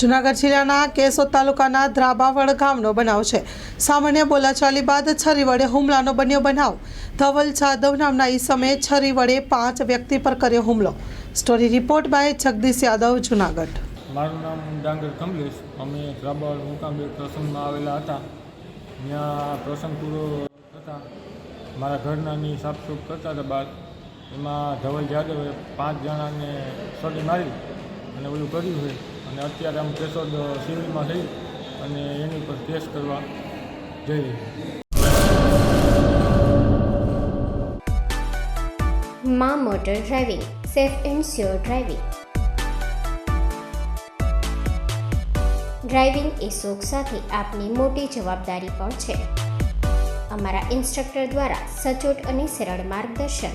જુનાગઢ જિલ્લાના કેશોદ તાલુકાના ધ્રાબાવડ ગામનો બનાવ છે. સામાન્ય બોલાચાલી બાદ છરી વડે હુમલાનો બન્યો બનાવ. ધવલ જાદવ નામના ઈસમે છરી વડે પાંચ વ્યક્તિ પર કર્યો હુમલો. Story report by Jagdish Yadav, Junagadh. મારું નામ ડાંગર કમલેશ. અમે ત્રાબાળ મુકામે પ્રસંગમાં આવેલા હતા. ત્યાં પ્રસંગ પૂરો થતાં મારા ઘરનાની સાફસૂફ કરતા હતા બાદ એમાં ધવલ જાદવે પાંચ જણાને સડી મારી અને ઓલું કર્યું છે. અને અત્યારે આમ કેશોદ સિવિલમાં થઈ અને એની ઉપર કેસ કરવા જઈ રહી માં motor driving, safe and sure driving. Driving એ શોખ સાથે આપની મોટી જવાબદારી પણ છે. અમારા ઇન્સ્ટ્રક્ટર દ્વારા સચોટ અને સરળ માર્ગદર્શન.